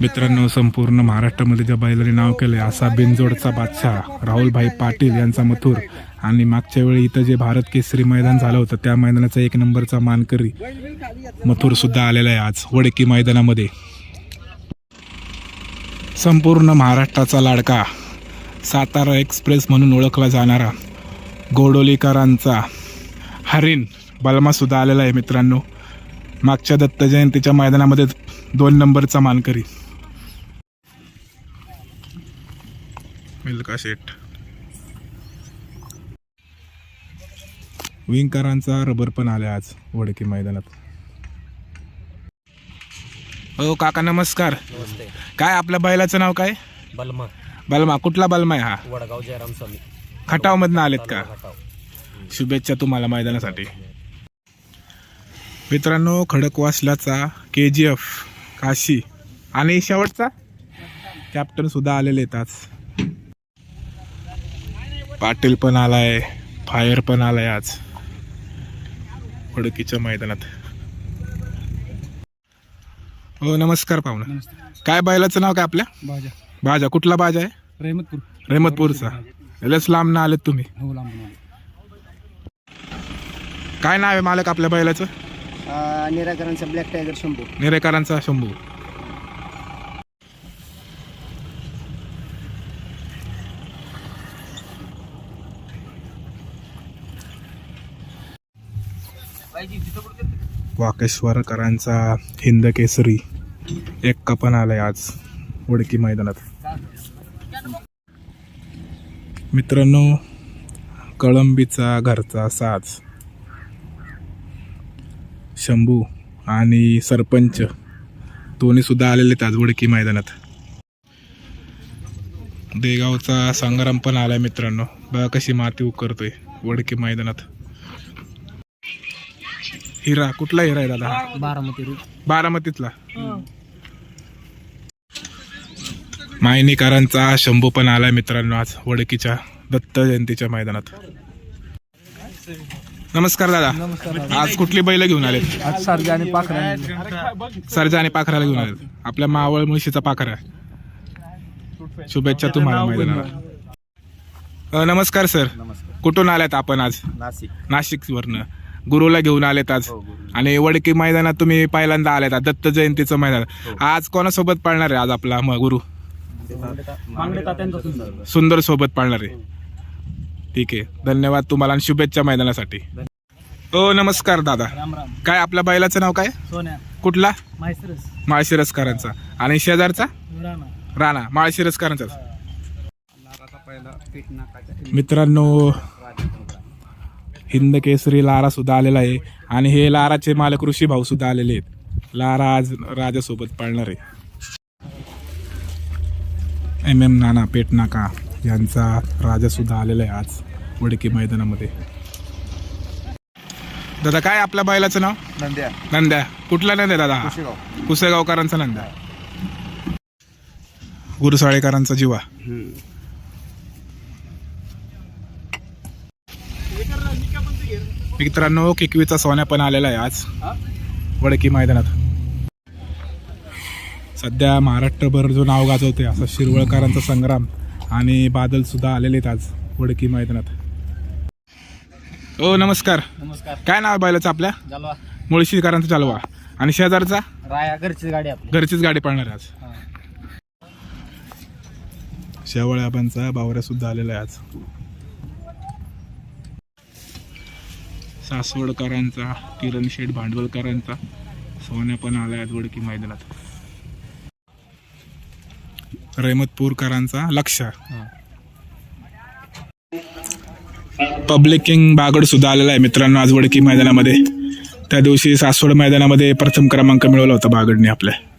मित्रांनो संपूर्ण महाराष्ट्रामध्ये ज्या बैलाने नाव केलंय असा बिनजोडचा बादशाह राहुलभाई पाटील यांचा मथुर. आणि मागच्या वेळी इथं जे भारत केसरी मैदान झालं होतं त्या मैदानाचा एक नंबरचा मानकरी मथुर सुद्धा आलेला आहे आज वडकी मैदानामध्ये. संपूर्ण महाराष्ट्राचा लाडका सातारा एक्सप्रेस म्हणून ओळखला जाणारा गोडोलीकरांचा हरिण बलमा सुद्धा आलेला आहे मित्रांनो. मागच्या दत्त जयंतीच्या मैदानामध्ये दोन नंबरचा मानकरी. मिल्का शेट विंकरांचा रबर पण आलाय आज वडकी मैदानात. हो काका नमस्कार. नमस्ते. काय आपल्या बैलाचं नाव काय? बलमा. बलमा. कुठला बलमा आहे हा? वडगाव जयराम स्वामी. खटाव मधनं आलेत का? खटाव. शुभेच्छा तुम्हाला मैदानासाठी. मित्रांनो खडकवासल्याचा के जी एफ काशी आणि शेवटचा कॅप्टन सुद्धा आलेले आहेत आज. पाटील पण आलाय फायर पण आलाय आज. खडकीच्या मैदानात. हो नमस्कार पाहुणा. काय बैलाचं नाव काय आपल्या? बाजा. बाजा. कुठला बाजा आहे? रेहमतपूर. रेहमतपूरचा. लस लांब ना आलेत तुम्ही. हो लांबून काय नाव आहे मालक आपल्या बैलाचं? निराकरांचा ब्लॅक टायगर शंभू. निरेकरांचा शंभू. वाकेश्वरकरांचा हिंद केसरी एक पण आलाय आज उडकी मैदानात. मित्रांनो कळंबीचा घरचा साज. शंभू आणि सरपंच दोन्ही सुद्धा आलेले आहेत आज वडकी मैदानात. देगावचा संग्राम पण आलाय मित्रांनो. बघा कशी माती उकरतोय वडकी मैदानात. हिरा कुठला हिरा आहे दादा? हा? बारामती बारामतीतला? मायनीकरांचा शंभू पण आलाय मित्रांनो आज वडकीच्या दत्त जयंतीच्या मैदानात. नमस्कार दादा. आज कुठली बैल घेऊन आलेत? आज सारजा आणि पाखरा. सरजा आणि पाखराला घेऊन आलेत. आपल्या मावळ मुळशीचा पाखरा. शुभेच्छा तुम्हाला मैदानाला. नमस्कार सर. कुठून आल्यात आपण आज? नाशिक. नाशिक वरनं गुरुला घेऊन आलेत आज. आणि वडकी मैदानात तुम्ही पहिल्यांदा आलेत दत्त जयंतीचं मैदान. आज कोणासोबत पाळणार आहे आज आपला गुरु? सुंदर. सुंदर सोबत पाळणार आहे. ठीक आहे. धन्यवाद तुम्हाला आणि शुभेच्छा मैदानासाठी. हो नमस्कार दादा. राम राम. काय आपल्या बैलाचं नाव काय? सोन्या. कुठला? मायसरस माळशिरसकरांचा. आणि शेजारचा? राणा. राणा माळशिरसकरांचा मित्रांनो हिंद केसरी लारा सुद्धा आलेला आहे. आणि हे लाराचे मालक ऋषी भाऊ सुद्धा आलेले आहेत. लारा आज राजासोबत पाळणार आहे. एम एम नाना पेटनाका यांचा राजा सुद्धा आलेला आहे आज वडकी मैदानामध्ये. दादा काय आपल्या बैलाचं नाव? नंद्या. नंद्या. कुठला नंद्या दादा? हा कुसेगावकरांचा नंद्या गुरुसाळेकरांचा जीवा. मित्रांनो किकवीचा सोन्या पण आलेला आहे आज. वडकी मैदानात. सध्या महाराष्ट्रभर जो नाव गाजवते असा शिरवळकरांचा संग्राम. आणि बादल सुद्धा आलेले आहेत आज वडकी मैदानात. हो नमस्कार. नमस्कार. काय नाव आहे बैलाचं आपल्या? जालवा. मुळशीकरांचा चालवा आणि शेजारचा? राया घरची गाडी आपली. घरचीच गाडी पळणार आज. शेवळ्याबांचा बावऱ्या सुद्धा आलेला आहे आज. सासवडकरांचा किरण शेठ भांडवलकरांचा सोन्या पण आलाय आज वडकी मैदानात. रहमतपूरकरांचा लक्ष. पब्लिक किंग बागड सुद्धा आलेला आहे मित्रांनो आज वडकी मैदानामध्ये. त्या दिवशी सासवड मैदानामध्ये प्रथम क्रमांक मिळवला होता बागडने आपल्या.